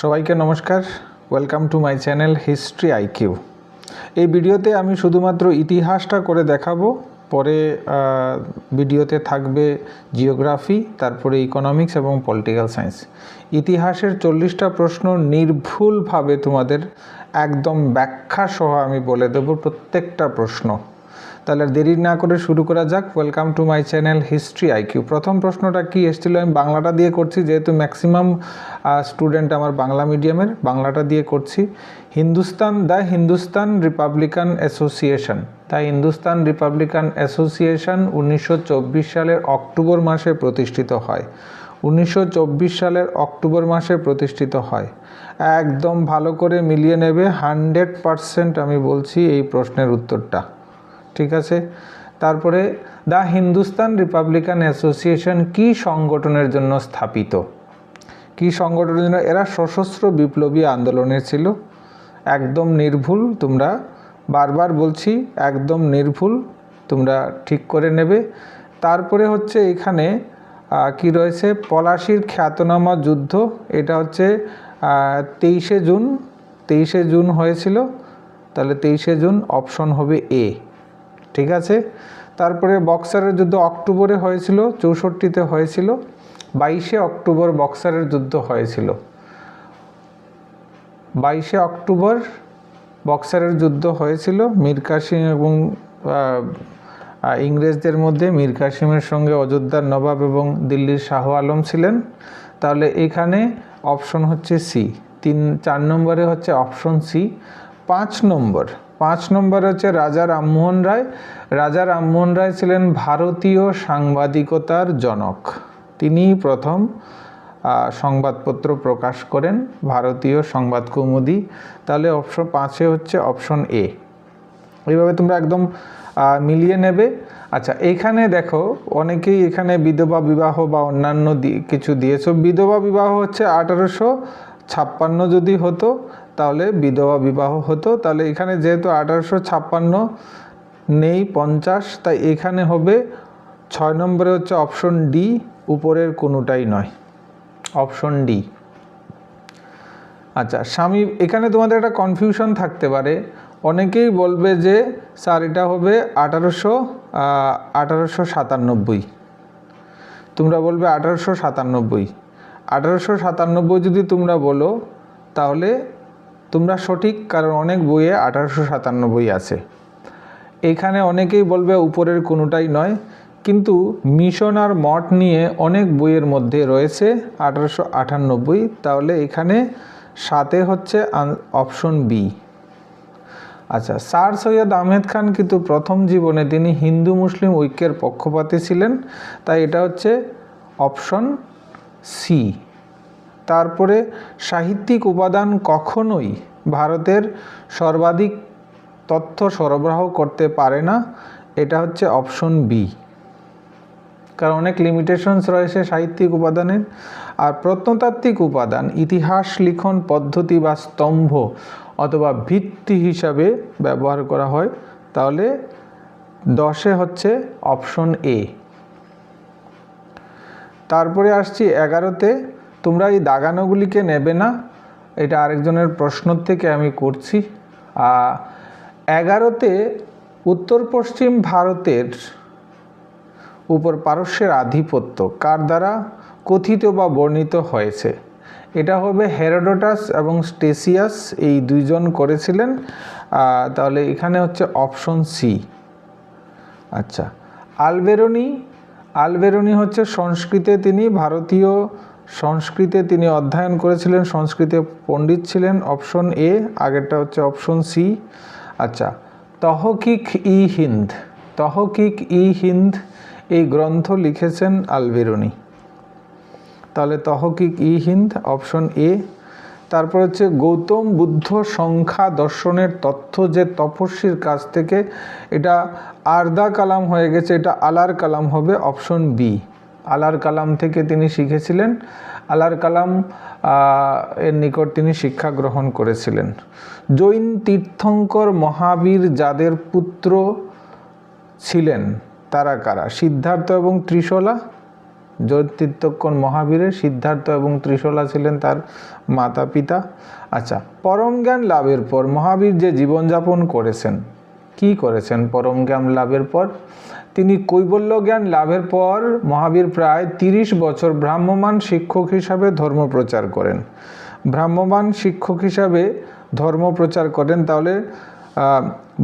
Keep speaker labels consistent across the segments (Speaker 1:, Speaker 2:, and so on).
Speaker 1: সবাইকে নমস্কার। Welcome to my channel history IQ এই ভিডিওতে আমি শুধুমাত্র ইতিহাসটা করে দেখাবো, পরে ভিডিওতে থাকবে জিওগ্রাফি তারপরে ইকোনমিক্স এবং পলিটিক্যাল সায়েন্স ইতিহাসের চল্লিশটা প্রশ্ন নির্ভুলভাবে তোমাদের একদম ব্যাখ্যা সহ আমি বলে দেবো প্রত্যেকটা প্রশ্ন। তাহলে দেরি না করে শুরু করা যাক। Welcome to my channel history IQ প্রথম প্রশ্নটা কি এসেছিল? আমি বাংলাটা দিয়ে করছি, যেহেতু ম্যাক্সিমাম স্টুডেন্ট আমার বাংলা মিডিয়ামের বাংলাটা দিয়ে করছি। Hindustan, the Hindustan Republican Association. The Hindustan Republican Association উনিশশো চব্বিশ সালের অক্টোবর মাসে প্রতিষ্ঠিত হয়। উনিশশো চব্বিশ সালের অক্টোবর মাসে প্রতিষ্ঠিত হয়। একদম ভালো করে মিলিয়ে নেবে। হান্ড্রেড পারসেন্ট আমি বলছি এই প্রশ্নের উত্তরটা। ঠিক আছে? তারপরে, দ্য হিন্দুস্তান রিপাবলিকান অ্যাসোসিয়েশন কি সংগঠনের জন্য স্থাপিত? কি সংগঠনের জন্য? এরা সশস্ত্র বিপ্লবী আন্দোলনের ছিল। একদম নির্ভুল, তোমরা বারবার বলছি, একদম নির্ভুল, তোমরা ঠিক করে নেবে। তারপরে হচ্ছে এখানে কি রয়েছে? পলাশির খ্যাতনামা যুদ্ধ, এটা হচ্ছে তেইশে জুন তেইশে জুন হয়েছিল। তাহলে তেইশে জুন অপশন হবে এ। ঠিক আছে? তারপরে বক্সারের যুদ্ধ অক্টোবরে হয়েছিল, চৌষট্টিতে হয়েছিল, বাইশে অক্টোবর বক্সারের যুদ্ধ হয়েছিল। বাইশে অক্টোবর বক্সারের যুদ্ধ হয়েছিল মীর কাসিম এবং ইংরেজদের মধ্যে। মীর কাসিমের সঙ্গে অযোধ্যার নবাব এবং দিল্লির শাহ আলম ছিলেন। তাহলে এখানে অপশন হচ্ছে সি তিন, চার নম্বরে হচ্ছে অপশন সি পাঁচ নম্বর পাঁচ নম্বর হচ্ছে রাজা রামমোহন রায়। রাজা রামমোহন রায় ছিলেন ভারতীয় সাংবাদিকতার জনক। তিনি প্রথম সংবাদপত্র প্রকাশ করেন, ভারতীয় সংবাদ কৌমুদি। তাহলে অপশন পাঁচে হচ্ছে অপশন এ এইভাবে তোমরা একদম মিলিয়ে নেবে। আচ্ছা এখানে দেখো, অনেকেই এখানে বিধবা বিবাহ বা অন্যান্য কিছু দিয়েছ। বিধবা বিবাহ হচ্ছে আঠারোশো ছাপ্পান্ন যদি হতো তাহলে বিধবা বিবাহ হতো। তাহলে এখানে যেহেতু আঠারোশো ছাপ্পান্ন নেই পঞ্চাশ, তাই এখানে হবে ছয় নম্বরে হচ্ছে অপশন ডি উপরের কোনোটাই নয়। অপশন ডি আচ্ছা স্বামী, এখানে তোমাদের একটা কনফিউশন থাকতে পারে। অনেকেই বলবে যে, স্যার, এটা হবে আঠারোশো আঠারোশো সাতানব্বই। তোমরা বলবে আঠারোশো সাতানব্বই। আঠারোশো সাতানব্বই যদি তোমরা বলো, তাহলে তোমরা সঠিক, কারণ অনেক বইয়ে আঠারোশো সাতানব্বই আছে। এখানে অনেকেই বলবে উপরের কোনোটাই নয়, কিন্তু মিশন আর মঠ নিয়ে অনেক বইয়ের মধ্যে রয়েছে আঠারোশো আটানব্বই তাহলে এখানে সাথে হচ্ছে অপশন বি। আচ্ছা স্যার সৈয়দ আহমেদ খান কিন্তু প্রথম জীবনে তিনি হিন্দু মুসলিম ঐক্যের পক্ষপাতী ছিলেন, তাই এটা হচ্ছে অপশন সি। তারপরে সাহিত্যিক উপাদান কখনোই ভারতের সর্বাধিক তথ্য সরবরাহ করতে পারে না। এটা হচ্ছে অপশন বি। কারণ অনেক লিমিটেশনস রয়েছে সাহিত্যিক উপাদানের। আর প্রত্নতাত্ত্বিক উপাদান, ইতিহাস, লিখন, পদ্ধতি বা স্তম্ভ অথবা ভিত্তি হিসাবে ব্যবহার করা হয়, তাহলে দশে হচ্ছে অপশন এ। তারপরে আসছি এগারোতে। তোমরা এই দাগানোগুলিকে নেবে না? এটা আরেকজনের প্রশ্ন থেকে আমি করছি। এগারোতে উত্তর পশ্চিম ভারতের উপর পারস্যের আধিপত্য কার দ্বারা কথিত বা বর্ণিত হয়েছে? এটা হবে হেরোডোটাস এবং স্টেসিয়াস, এই দুইজন করেছিলেন। তাহলে এখানে হচ্ছে অপশন সি আচ্ছা আলবেরনি আলবেরনি হচ্ছে সংস্কৃতে তিনি ভারতীয় সংস্কৃতে তিনি অধ্যয়ন করেছিলেন, সংস্কৃতে পণ্ডিত ছিলেন অপশন এ আগেরটা হচ্ছে অপশন সি আচ্ছা তহকিক ই হিন্দ, তহকিক ই হিন্দ এই গ্রন্থ লিখেছেন আলবেরনি। তাহলে তহকিক ই হিন্দ অপশন এ তারপর হচ্ছে গৌতম বুদ্ধ সংখ্যা দর্শনের তথ্য যে তপস্বীর কাছ থেকে, এটা আর্দা কালাম হয়ে গেছে, এটা আলার কালাম হবে অপশন বি আলার কালাম থেকে তিনি শিখেছিলেন। আলার কালাম এর নিকট তিনি শিক্ষা গ্রহণ করেছিলেন। জৈন তীর্থঙ্কর মহাবীর যাদের পুত্র ছিলেন, তারা কারা? সিদ্ধার্থ এবং ত্রিশলা? জ্যোতির্তক্ষণ মহাবীরের সিদ্ধার্থ এবং ত্রিশলা ছিলেন তার মাতা পিতা আচ্ছা পরম জ্ঞান লাভের পর মহাবীর যে জীবনযাপন করেছেন, কি করেছেন পরম জ্ঞান লাভের পর? তিনি কৈবল্য জ্ঞান লাভের পর মহাবীর প্রায় তিরিশ বছর ভ্রাম্যমান শিক্ষক হিসাবে ধর্ম প্রচার করেন। ভ্রাম্যমান শিক্ষক হিসাবে ধর্ম প্রচার করেন, তাহলে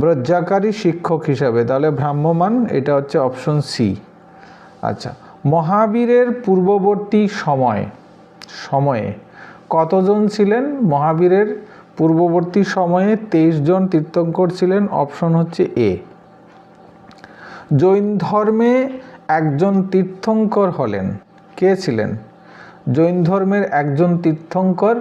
Speaker 1: ব্রজ্জাকারী শিক্ষক হিসাবে, তাহলে ভ্রাম্যমান এটা হচ্ছে অপশন সি আচ্ছা মহাবীরের পূর্ববর্তী সময়, সময়ে কতজন ছিলেন? মহাবীরের পূর্ববর্তী সময়ে তেইশ জন তীর্থঙ্কর ছিলেন অপশন হচ্ছে এ জৈন ধর্মে একজন তীর্থঙ্কর হলেন। কে ছিলেন? জৈন ধর্মের একজন তীর্থঙ্কর।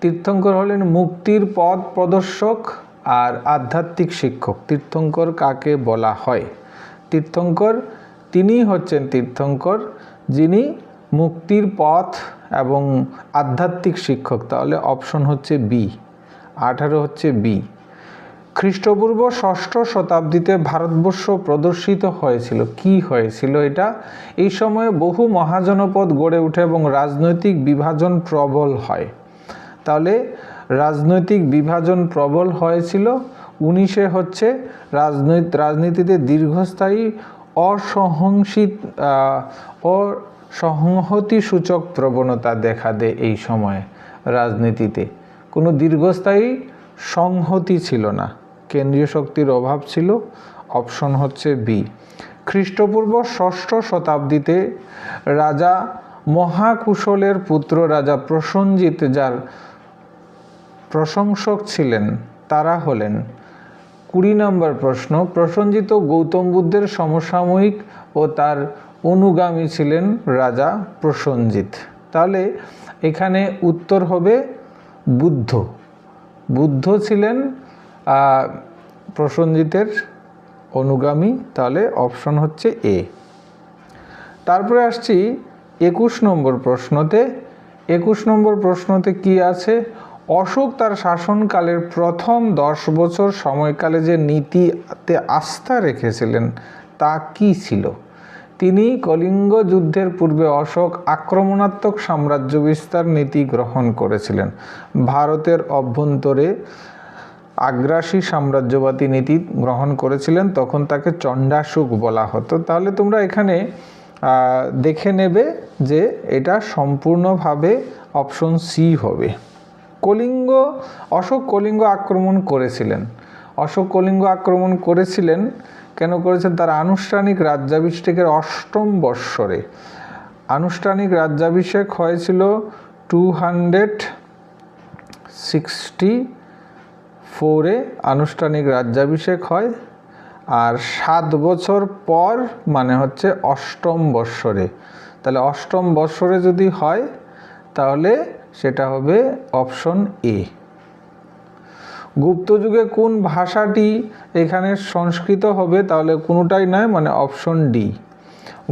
Speaker 1: তীর্থঙ্কর হলেন মুক্তির পথ প্রদর্শক আর আধ্যাত্মিক শিক্ষক। তীর্থঙ্কর কাকে বলা হয়? তীর্থঙ্কর তিনিই হচ্ছেন তীর্থঙ্কর, যিনি মুক্তির পথ এবং আধ্যাত্মিক শিক্ষক। তাহলে অপশন হচ্ছে বি। আঠারো হচ্ছে বি। খ্রিস্টপূর্ব ষষ্ঠ শতাব্দীতে ভারতবর্ষ প্রদর্শিত হয়েছিল। কি হয়েছিল এটা? এই সময়ে বহু মহাজনপদ গড়ে ওঠে এবং রাজনৈতিক বিভাজন প্রবল হয়। তাহলে রাজনৈতিক বিভাজন প্রবল হয়েছিল, উনিশে হচ্ছে রাজনৈতিক রাজনীতিতে দীর্ঘস্থায়ী অসহংসিত অসংহতি সূচক প্রবণতা দেখা দেয় এই সময়ে রাজনীতিতে। কোনো দীর্ঘস্থায়ী সংহতি ছিল না। কেন্দ্রীয় শক্তির অভাব ছিল, অপশন হচ্ছে বি। খ্রিস্টপূর্ব ষষ্ঠ শতাব্দীতে রাজা মহাকুশলের পুত্র রাজা প্রসঞ্জিৎ যার প্রশংসক ছিলেন, তারা হলেন। কুড়ি নম্বর প্রশ্ন, প্রসঞ্জিত গৌতম বুদ্ধের সমসাময়িক ও তার অনুগামী ছিলেন রাজা প্রসঞ্জিৎ তাহলে এখানে উত্তর হবে বুদ্ধ। বুদ্ধ ছিলেন প্রসঞ্জিতের অনুগামী, তাহলে অপশন হচ্ছে এ। তারপরে আসছি একুশ নম্বর প্রশ্নতে। একুশ নম্বর প্রশ্নতে কি আছে? অশোক তার শাসনকালের প্রথম দশ বছর সময়কালে যে নীতিতে আস্থা রেখেছিলেন, তা কি ছিল? তিনি কলিঙ্গ যুদ্ধের পূর্বে অশোক আক্রমণাত্মক সাম্রাজ্য বিস্তার নীতি গ্রহণ করেছিলেন। ভারতের অভ্যন্তরে আগ্রাসী সাম্রাজ্যবাদী নীতি গ্রহণ করেছিলেন, তখন তাকে চণ্ডাসুক বলা হতো। তাহলে তোমরা এখানে দেখে নেবে যে এটা সম্পূর্ণভাবে অপশন সি হবে। কলিঙ্গ, অশোক কলিঙ্গ আক্রমণ করেছিলেন। অশোক কলিঙ্গ আক্রমণ করেছিলেন কেন করেছেন? তার আনুষ্ঠানিক রাজ্যাভিষেকের অষ্টম বৎসরে। আনুষ্ঠানিক রাজ্যাভিষেক হয়েছিল টু হান্ড্রেড সিক্সটি ফোরে। আনুষ্ঠানিক রাজ্যাভিষেক হয়। আর সাত বছর পর মানে হচ্ছে অষ্টম বৎসরে। তাহলে অষ্টম বৎসরে যদি হয়, তাহলে সেটা হবে অপশন এ। গুপ্ত যুগে কোন ভাষাটি এখানে সংস্কৃত হবে তাহলে কোনোটাই নয় মানে অপশন ডি।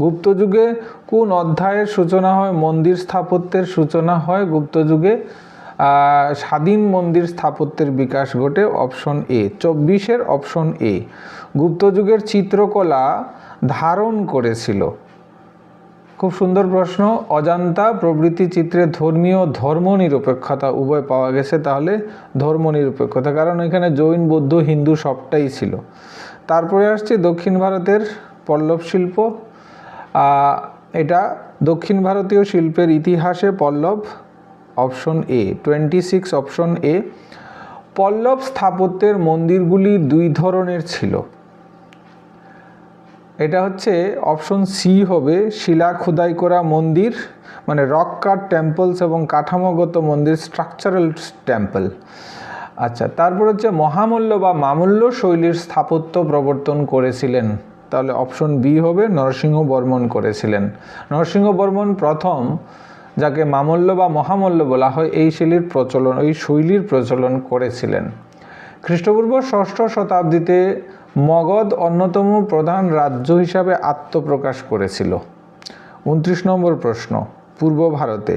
Speaker 1: গুপ্ত যুগে কোন অধ্যায়ের সূচনা হয়, মন্দির স্থাপত্যের সূচনা হয়, গুপ্ত যুগে স্বাধীন মন্দির স্থাপত্যের বিকাশ ঘটে, অপশন এ। চব্বিশের অপশন এ। গুপ্ত যুগের চিত্রকলা ধারণ করেছিল। খুব সুন্দর প্রশ্ন। অজান্তা প্রবৃত্তি চিত্রে ধর্মীয় ধর্ম নিরপেক্ষতা উভয় পাওয়া গেছে, তাহলে ধর্ম নিরপেক্ষতা কারণ এখানে জৈন, বৌদ্ধ, হিন্দু সবটাই ছিল। তারপরে আসছে দক্ষিণ ভারতের পল্লব শিল্প। এটা দক্ষিণ ভারতীয় শিল্পের ইতিহাসে Pallava, option A, twenty six, option A. Pallava স্থাপত্যের মন্দিরগুলি দুই ধরনের ছিল। এটা হচ্ছে অপশন সি হবে শিলা খোদাই করা মন্দির মানে রক কাট টেম্পলস এবং কাঠামোগত মন্দির স্ট্রাকচারাল টেম্পল আচ্ছা তারপর হচ্ছে মহামূল্য বা মামূল্য শৈলীর স্থাপত্য প্রবর্তন করেছিলেন। তাহলে অপশন বি হবে নরসিংহ বর্মন করেছিলেন। নরসিংহ বর্মন প্রথম, যাকে মামল্য বা মহামল্য বলা হয়, এই শৈলীর প্রচলন, এই শৈলীর প্রচলন করেছিলেন। খ্রিস্টপূর্ব ষষ্ঠ শতাব্দীতে মগধ অন্যতম প্রধান রাজ্য হিসাবে আত্মপ্রকাশ করেছিল। উনত্রিশ নম্বর প্রশ্ন, পূর্ব ভারতে,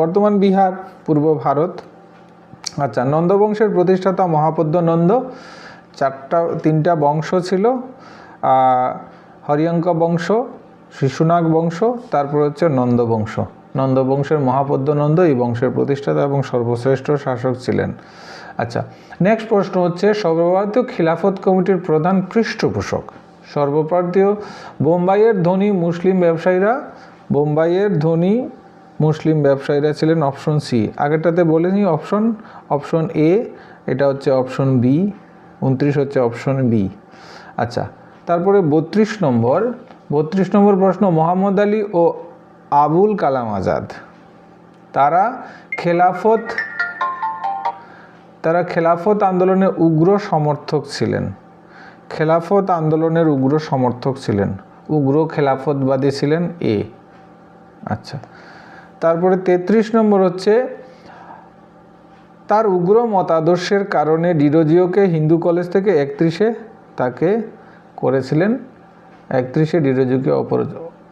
Speaker 1: বর্তমান বিহার, পূর্ব ভারত। আচ্ছা নন্দবংশের প্রতিষ্ঠাতা মহাপদ্ম নন্দ, চারটা, তিনটা বংশ ছিল। হরিয়ঙ্ক বংশ, শিশুনাগ বংশ, তারপর হচ্ছে নন্দবংশ নন্দবংশের মহাপদ্য নন্দ এই বংশের প্রতিষ্ঠাতা এবং সর্বশ্রেষ্ঠ শাসক ছিলেন। আচ্ছা নেক্সট প্রশ্ন হচ্ছে, সর্বভারতীয় খিলাফত কমিটির প্রধান পৃষ্ঠপোষক, সর্বভারতীয় বোম্বাইয়ের ধনী মুসলিম ব্যবসায়ীরা, বোম্বাইয়ের ধনী মুসলিম ব্যবসায়ীরা ছিলেন অপশন সি আগেরটাতে বলেনি অপশন অপশন এ এটা হচ্ছে অপশন বি উনত্রিশ হচ্ছে অপশন বি আচ্ছা তারপরে বত্রিশ নম্বর বত্রিশ নম্বর প্রশ্ন, মোহাম্মদ আলী ও আবুল কালাম আজাদ, তারা খেলাফত তারা খেলাফত আন্দোলনের উগ্র সমর্থক ছিলেন। খেলাফত আন্দোলনের উগ্র সমর্থক ছিলেন। উগ্র খেলাফতবাদী ছিলেন এ। আচ্ছা। তারপরে তেত্রিশ নম্বর হচ্ছে, তার উগ্র মতাদর্শের কারণে ডিরোজিওকে হিন্দু কলেজ থেকে একত্রিশে তাকে করেছিলেন। একত্রিশে ডিরোজিওকে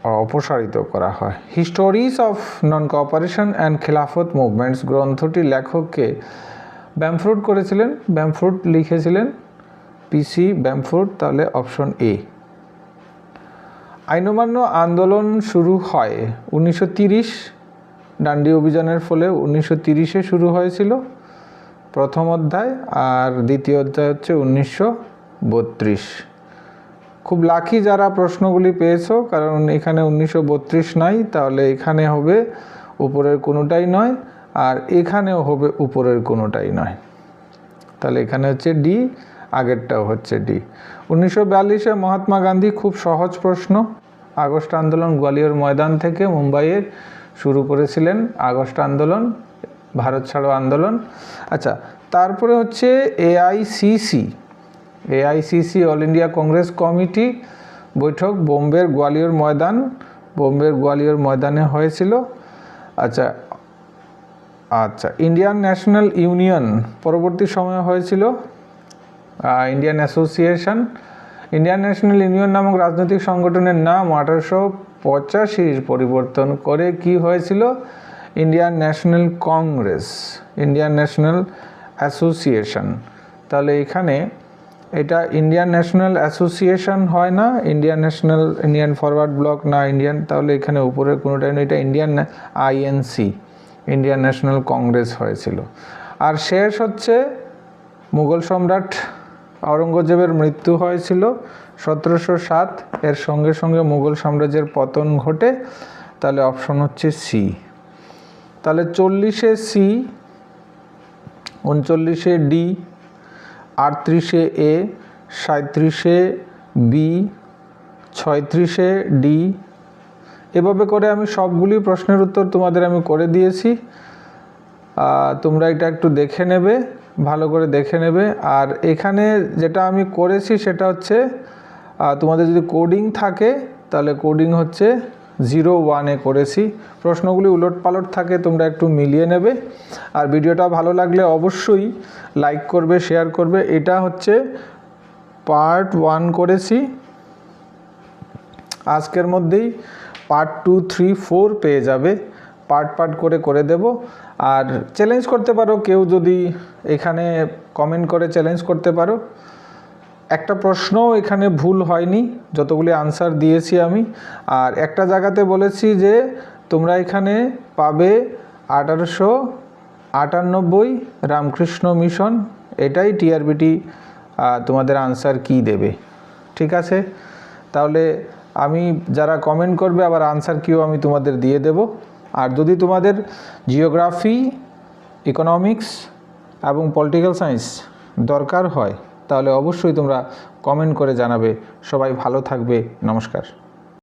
Speaker 1: অপসারিত করা হয়। Histories of non cooperation and Khilafat movements গ্রন্থটি লেখককে ব্যামফ্রুট করেছিলেন, ব্যামফ্রুট লিখেছিলেন। পিসি ব্যামফ্রুট, তাহলে অপশন এ আইনমান্য আন্দোলন শুরু হয় উনিশশো ডান্ডি অভিযানের ফলে উনিশশো তিরিশে শুরু হয়েছিল প্রথম অধ্যায় আর দ্বিতীয় অধ্যায় হচ্ছে উনিশশো বত্রিশ। খুব লাকি যারা প্রশ্নগুলি পেয়েছ, কারণ এখানে উনিশশো বত্রিশ নাই, তাহলে এখানে হবে, উপরের কোনোটাই নয়। আর এখানেও হবে, উপরের কোনোটাই নয়। তাহলে এখানে হচ্ছে ডি আগেরটাও হচ্ছে ডি উনিশশো বিয়াল্লিশে মহাত্মা গান্ধী খুব সহজ প্রশ্ন। আগস্ট আন্দোলন গোয়ালিয়র ময়দান থেকে মুম্বাইয়ের শুরু করেছিলেন। আগস্ট আন্দোলন, ভারত ছাড়ো আন্দোলন। আচ্ছা তারপরে হচ্ছে AICC AICC All India Congress Committee বৈঠক বোম্বের গোয়ালিয়র ময়দান। বোম্বের গোয়ালিয়র ময়দানে হয়েছিল। আচ্ছা আচ্ছা ইন্ডিয়ান ন্যাশনাল ইউনিয়ন পরবর্তী সময়ে হয়েছিল Indian Association Indian National Union নামক রাজনৈতিক সংগঠনের নাম আঠারোশো পঁচাশির পরিবর্তন করে কি হয়েছিল? Indian National Congress Indian National Association তাহলে এখানে এটা ইন্ডিয়ান ন্যাশনাল অ্যাসোসিয়েশন হয় না Indian National Indian Forward Bloc না ইন্ডিয়ান তাহলে এখানে উপরের কোনোটাই না এটা Indian INC Indian National Congress হয়েছিল। আর শেষ হচ্ছে মুঘল সম্রাট আওরঙ্গজেবের মৃত্যু হয়েছিল সতেরোশো সাত। এর সঙ্গে সঙ্গে মুঘল সাম্রাজ্যের পতন ঘটে। তাহলে অপশন হচ্ছে সি তাহলে চল্লিশে সি উনচল্লিশে ডি আটত্রিশে এ সাঁত্রিশে বি ছয়ত্রিশে ডি এভাবে করে আমি সবগুলি প্রশ্নের উত্তর তোমাদের আমি করে দিয়েছি। তোমরা এটা একটু দেখে নেবে, ভালো করে দেখে নেবে। আর এখানে যেটা আমি করেছি সেটা হচ্ছে তোমাদের যদি কোডিং থাকে, তাহলে কোডিং হচ্ছে জিরো ওয়ানে করেছি। প্রশ্নগুলি উলট পালট থাকে, তোমরা একটু মিলিয়ে নেবে। আর ভিডিওটা ভালো লাগলে অবশ্যই লাইক করবে শেয়ার করবে। এটা হচ্ছে পার্ট ওয়ান করেছি। আজকের মধ্যেই পার্ট টু থ্রি ফোর পেয়ে যাবে। পার্ট পার্ট করে করে দেব। আর চ্যালেঞ্জ করতে পারো, কেউ যদি এখানে কমেন্ট করে চ্যালেঞ্জ করতে পারো। একটা প্রশ্নও এখানে ভুল হয়নি, যতগুলি আনসার দিয়েছি আমি। আর একটা জায়গাতে বলেছি যে, তোমরা এখানে পাবে আঠারোশো আটানব্বই রামকৃষ্ণ মিশন। এটাই টিআরবিটি তোমাদের আনসার কি দেবে। ঠিক আছে? তাহলে আমি যারা কমেন্ট করবে, আবার আনসার কিও আমি তোমাদের দিয়ে দেব। আর যদি তোমাদের জিওগ্রাফি ইকোনমিক্স এবং পলিটিক্যাল সায়েন্স দরকার হয়, তাহলে অবশ্যই তোমরা কমেন্ট করে জানাবে। সবাই ভালো থাকবে। নমস্কার।